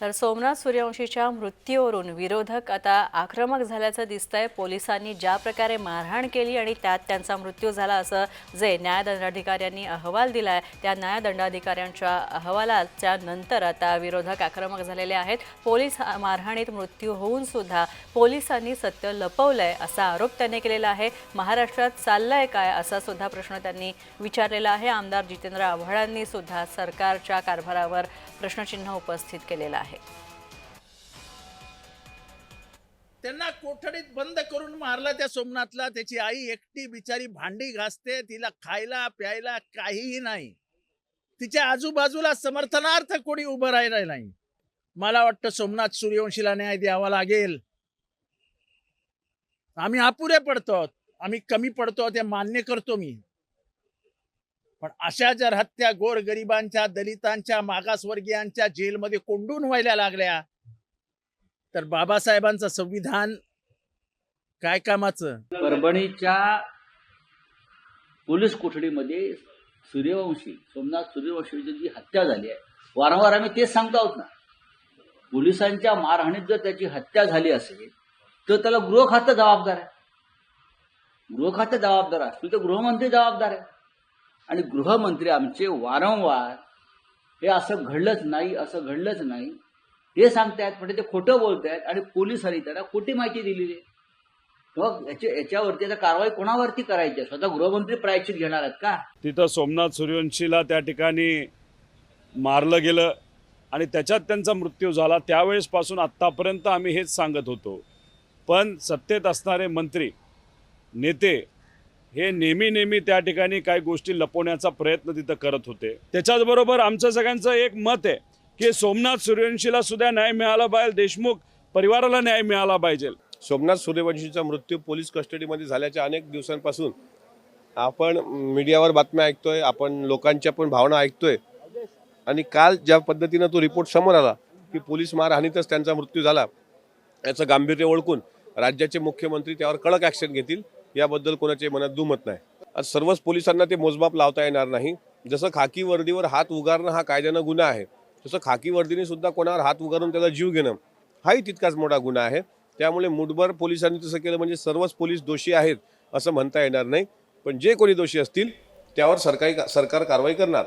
तर सोमनाथ सूर्यवंशीच्या मृत्यूवरून विरोधक आता आक्रमक झाल्याचं दिसतंय. पोलिसांनी ज्या प्रकारे मारहाण केली आणि त्यात त्यांचा मृत्यू झाला असं जे न्यायदंडाधिकाऱ्यांनी अहवाल दिलाय त्या न्यायदंडाधिकाऱ्यांच्या अहवालाच्या नंतर आता विरोधक आक्रमक झालेले आहेत. पोलीस मारहाणीत मृत्यू होऊन सुद्धा पोलिसांनी सत्य लपवलंय असा आरोप त्यांनी केलेला आहे. महाराष्ट्रात चाललंय काय असा सुद्धा प्रश्न त्यांनी विचारलेला आहे. आमदार जितेंद्र आव्हाडांनी सुद्धा सरकारच्या कारभारावर प्रश्नचिन्ह उपस्थित केलेलं आहे. त्यांना कोठडीत बंद करून मारलं त्या सोमनाथला. त्याची आई एकटी बिचारी भांडी घासते तिला खायला प्यायला काहीही नाही. तिच्या आजूबाजूला समर्थनार्थ कोणी उभं राहिलं नाही. मला वाटतं सोमनाथ सूर्यवंशीला न्याय द्यावा लागेल. आम्ही अपुरे पडतो आम्ही कमी पडतो ते मान्य करतो मी. पण अशा जर हत्या गोर गरिबांच्या दलितांच्या मागासवर्गीयांच्या जेलमध्ये कोंडून व्हायला लागल्या तर बाबासाहेबांचं संविधान काय कामाचं? परभणीच्या पोलीस कोठडीमध्ये सूर्यवंशी सोमनाथ सूर्यवंशीची जी हत्या झाली आहे वारंवार आम्ही तेच सांगतो आहोत ना. पोलिसांच्या मारहाणीत जर त्याची हत्या झाली असेल तर त्याला गृह खातं जबाबदार आहे. गृह खातं जबाबदार असतील तर गृहमंत्री जबाबदार आहे. आणि गृहमंत्री आमचे वारंवार हे असं घडलंच नाही असं घडलंच नाही. हे सांगतायत म्हणजे ते खोटं बोलतायत आणि पोलिसांनी त्यांना खोटी माहिती दिलेली आहे. मग याच्या याच्यावरती आता कारवाई कोणावरती करायची? आहे? स्वतः गृहमंत्री प्रायश्चित घेणार आहेत का? तिथं सोमनाथ सूर्यवंशीला त्या ठिकाणी मारलं गेलं आणि त्याच्यात त्यांचा मृत्यू झाला. त्यावेळेसपासून आत्तापर्यंत आम्ही हेच सांगत होतो. पण सत्तेत असणारे मंत्री नेते हे नेहमी नेहमी त्या ठिकाणी काही गोष्टी लपवण्याचा प्रयत्न तिथं करत होते. त्याच्याचबरोबर आमचं सगळ्यांचं एक मत आहे की सोमनाथ सूर्यवंशीला सुद्धा न्याय मिळाला पाहिजे देशमुख परिवाराला न्याय मिळाला पाहिजे. सोमनाथ सूर्यवंशीचा मृत्यू पोलीस कस्टडीमध्ये झाल्याच्या अनेक दिवसांपासून आपण मीडियावर बातम्या ऐकतोय आपण लोकांच्या पण भावना ऐकतोय. आणि काल ज्या पद्धतीनं तो रिपोर्ट समोर आला की पोलीस मारहाणीतच त्यांचा मृत्यू झाला याचं गांभीर्य ओळखून राज्याचे मुख्यमंत्री त्यावर कडक ॲक्शन घेतील. याबद्दल कोणाचे मनात दुमत नाही. आज सर्वच पोलिसांना ते मोजमाप लावता येणार नाही. जसं खाकी वर्दीवर हात उगारणं हा कायद्यानं गुन्हा आहे तसं खाकी वर्दीने सुद्धा कोणावर हात उगारून त्याचा जीव घेणं हाही तितकाच मोठा गुन्हा आहे. त्यामुळे मुठभर पोलिसांनी तसं केलं म्हणजे सर्वच पोलीस दोषी आहेत असं म्हणता येणार नाही. पण जे कोणी दोषी असतील त्यावर सरकारी सरकार कारवाई करणार.